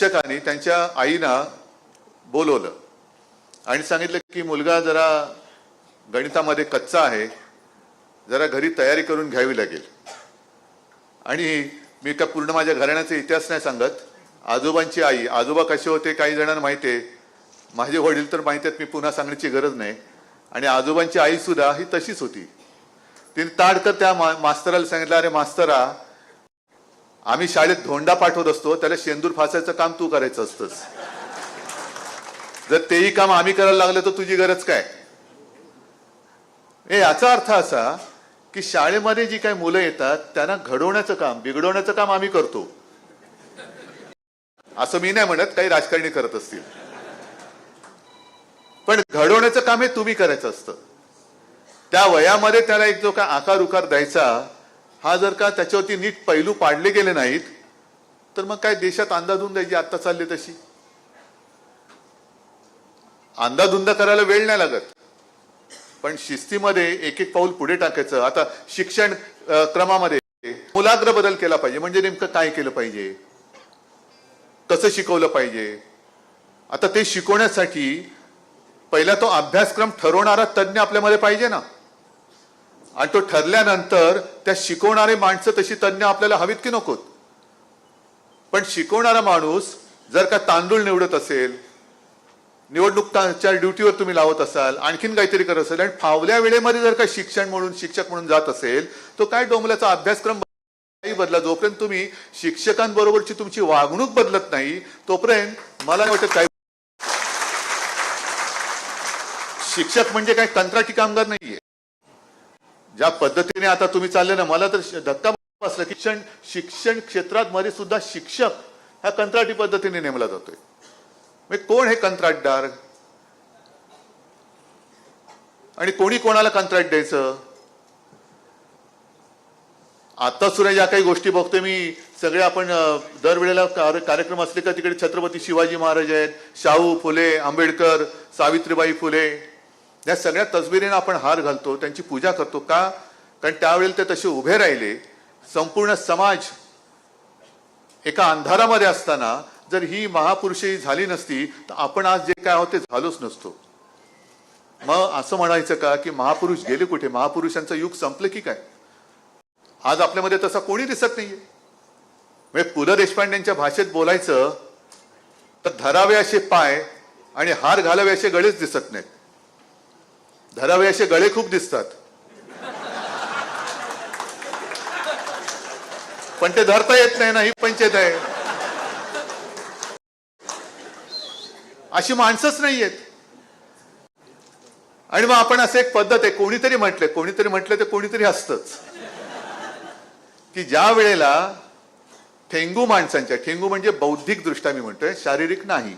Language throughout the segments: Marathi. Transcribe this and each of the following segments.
शिक्षकांनी त्यांच्या आईना बोलवलं. आणि सांगितलं की मुलगा जरा गणितामध्ये कच्चा आहे. जरा घरी तयारी करून घ्यावी लागेल. आणि मी का पूर्ण माझ्या घराण्याचा इतिहास नाही सांगत. आजोबांची आई आजोबा कसे होते काही जणांना माहिती आहे. माझे वडील तर माहिती आहेत मी पुन्हा सांगण्याची गरज नाही. आणि आजोबांची आई सुद्धा ही तशीच होती. तिने ताडकर त्या मा- मास्तराला सांगितलं अरे मास्तरा आम्ही शाळेत धोंडा पाठवत असतो त्याला शेंदूर फासायचं काम तू करायचं असतंस. जर तेही काम आम्ही करायला लागलं तर तुझी गरज काय? हे याचा अर्थ असा की शाळेमध्ये जी काही मुलं येतात त्यांना घडवण्याचं काम बिघडवण्याचं काम आम्ही करतो. असं मी नाही म्हणत काही राजकारणी करत असतील. पण घडवण्याचं काम हे तुम्ही करायचं असतं. त्या वयामध्ये त्याला एक जो काय आकार उकार द्यायचा हा जर का त्याच्यावरती नीट पैलू पाडले गेले नाहीत तर मग काय देशात अंदाधुंद आहे जी आता चालली तशी? अंदाधुंद करायला वेळ नाही लागत. पण शिस्तीमध्ये एक एक पाऊल पुढे टाकायचं. आता शिक्षण क्रमामध्ये मुलाग्र बदल केला पाहिजे. म्हणजे नेमकं काय केलं पाहिजे? कसं शिकवलं पाहिजे? आता ते शिकवण्यासाठी पहिला तो अभ्यासक्रम ठरवणारा तज्ज्ञ आपल्यामध्ये पाहिजे ना. आणि तो ठरल्यानंतर त्या शिकवणारे माणसं तशी तज्ज्ञ आपल्याला हवीत की नकोत. पण शिकवणारा माणूस जर का तांदूळ निवडत असेल निवडणुकीच्या ड्युटीवर तुम्ही लावत असाल आणखीन काहीतरी करत असेल आणि फावल्या वेळेमध्ये जर का शिक्षण म्हणून शिक्षक म्हणून जात असेल तो काय डोंबल्याचा अभ्यासक्रम नाही बदला. जोपर्यंत तुम्ही शिक्षकांबरोबरची तुमची वागणूक बदलत नाही तोपर्यंत मला नाही वाटत काय शिक्षक म्हणजे काय कंत्राटी कामगार नाहीये. ज्या पद्धतीने आता तुम्ही चालले ना मला तर धक्का बसला शिक्षण शिक्षण क्षेत्रात मध्ये सुद्धा शिक्षक ह्या कंत्राटी पद्धतीने नेमला जातोय. म्हणजे कोण हे कंत्राटदार? आणि कोणी कोणाला कंत्राट द्यायचं? आता सुद्धा ज्या काही गोष्टी बघतोय मी. सगळे आपण दरवेळेला कार्यक्रम असले का तिकडे छत्रपती शिवाजी महाराज आहेत शाहू फुले आंबेडकर सावित्रीबाई फुले. या सगळ्या तसबिरींना आपण हार घालतो त्यांची पूजा करतो. का? कारण त्यावेळेला ते तसे उभे राहिले. संपूर्ण समाज एका अंधारामध्ये असताना जर ही महापुरुषी झाली नसती तर आपण आज जे काय आहोत ते झालोच नसतो. मग असं म्हणायचं का की महापुरुष गेले कुठे? महापुरुषांचं युग संपलं की काय? आज आपल्यामध्ये तसा कोणी दिसत नाहीये. म्हणजे पु ल देशपांडेंच्या भाषेत बोलायचं तर धरावे असे पाय आणि हार घालावे असे गळेच दिसत नाहीत. धरावे असे गळे खूप दिसतात. पण ते धरता येत नाही ना ही पंचायत आहे. अशी माणसंच नाहीयेत. आणि मग आपण असं एक पद्धत आहे कोणीतरी म्हटलंय कोणीतरी म्हटलं ते कोणीतरी असतच. की ज्या वेळेला ठेंगू माणसांच्या ठेंगू म्हणजे बौद्धिक दृष्ट्या मी म्हणतोय शारीरिक नाही.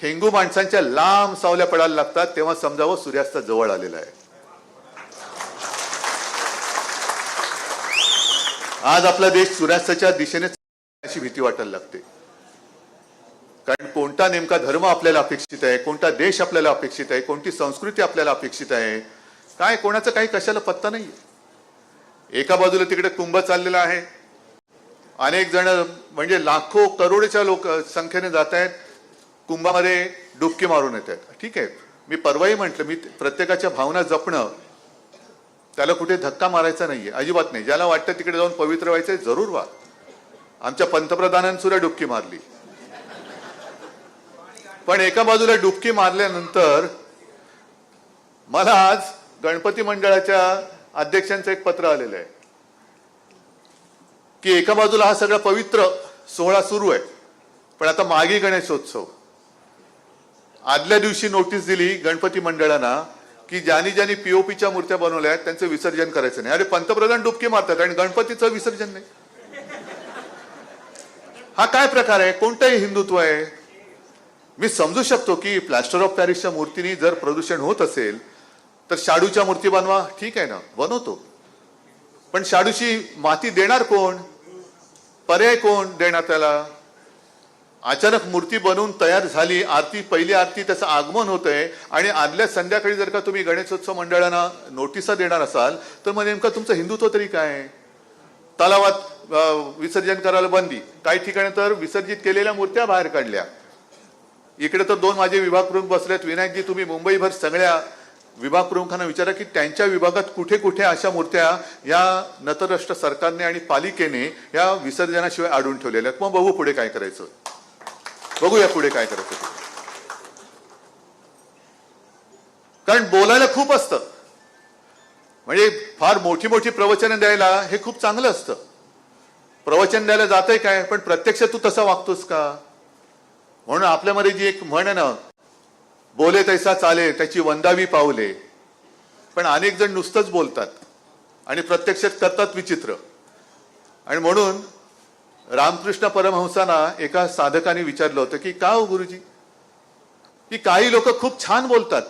ठेंगू माणसांच्या लांब सावल्या पडायला लागतात तेव्हा समजावं सूर्यास्त जवळ आलेला आहे. आज आपला देश सूर्यास्ताच्या दिशेने अशी भीती वाटायला लागते. कारण कोणता नेमका धर्म आपल्याला अपेक्षित आहे कोणता देश आपल्याला अपेक्षित आहे कोणती संस्कृती आपल्याला अपेक्षित आहे काय कोणाचं काही कशाला पत्ता नाही एका बाजूला तिकडे कुंभ चाललेला आहे. अनेक जण म्हणजे लाखो करोडच्या लोक संख्येने जात आहेत. कुंभामध्ये डुबकी मारून येत आहेत. ठीक आहे. मी परवाही म्हटलं मी प्रत्येकाच्या भावना जपणं त्याला कुठे धक्का मारायचा नाहीये अजिबात नाही. ज्याला वाटतं तिकडे जाऊन पवित्र व्हायचंय जरूर व्हा. आमच्या पंतप्रधानांनी सुद्धा डुबकी मारली. पण एका बाजूला डुबकी मारल्यानंतर मला आज गणपती मंडळाच्या अध्यक्षांचं एक पत्र आलेलं आहे. की एका बाजूला हा सगळा पवित्र सोहळा सुरू आहे. पण आता मागे गणेशोत्सव. आदल्या दिवशी नोटीस दिली गणपती मंडळांना की ज्यांनी ज्यांनी पीओपीच्या मूर्त्या बनवल्या आहेत त्यांचं विसर्जन करायचं नाही. अरे पंतप्रधान डुबकी मारतात आणि गणपतीचं विसर्जन नाही. हा काय प्रकार आहे? कोणतंही हिंदुत्व आहे. मी समजू शकतो की प्लॅस्टर ऑफ पॅरिसच्या मूर्तीनी जर प्रदूषण होत असेल तर शाडूच्या मूर्ती बनवा. ठीक आहे ना? बनवतो. पण शाडूची माती देणार कोण? पर्याय कोण देणार त्याला? अचानक मूर्ती बनवून तयार झाली आरती पहिली आरती त्याचं आगमन होतंय. आणि आदल्या संध्याकाळी जर का तुम्ही गणेशोत्सव मंडळांना नोटिसा देणार असाल तर मग नेमकं तुमचं हिंदुत्व तरी काय? तलावात विसर्जन करायला बंदी. काही ठिकाणी तर विसर्जित केलेल्या मूर्त्या बाहेर काढल्या. इकडे तर दोन माझे विभाग प्रमुख बसलेत. विनायकजी तुम्ही मुंबईभर सगळ्या विभाग प्रमुखांना विचारा की त्यांच्या विभागात कुठे कुठे अशा मूर्त्या या नतरराष्ट्र सरकारने आणि पालिकेने या विसर्जनाशिवाय आढळून ठेवलेल्या आहेत. मग बघू पुढे काय करायचं. बघूया पुढे काय करत होते. कारण बोलायला खूप असतं. म्हणजे फार मोठी मोठी प्रवचनं द्यायला हे खूप चांगलं असतं. प्रवचन द्यायला जातंय काय पण प्रत्यक्ष तू तसा वागतोस का? म्हणून आपल्यामध्ये जी एक म्हण आहे ना बोले तैसा चाले त्याची वंदावी पावले पण अनेक जण नुसतंच बोलतात आणि प्रत्यक्षात करतात विचित्र. आणि म्हणून रामकृष्ण परमहंसांना एका साधकाने विचारलं होतं की का हो गुरुजी? की काही लोक खूप छान बोलतात.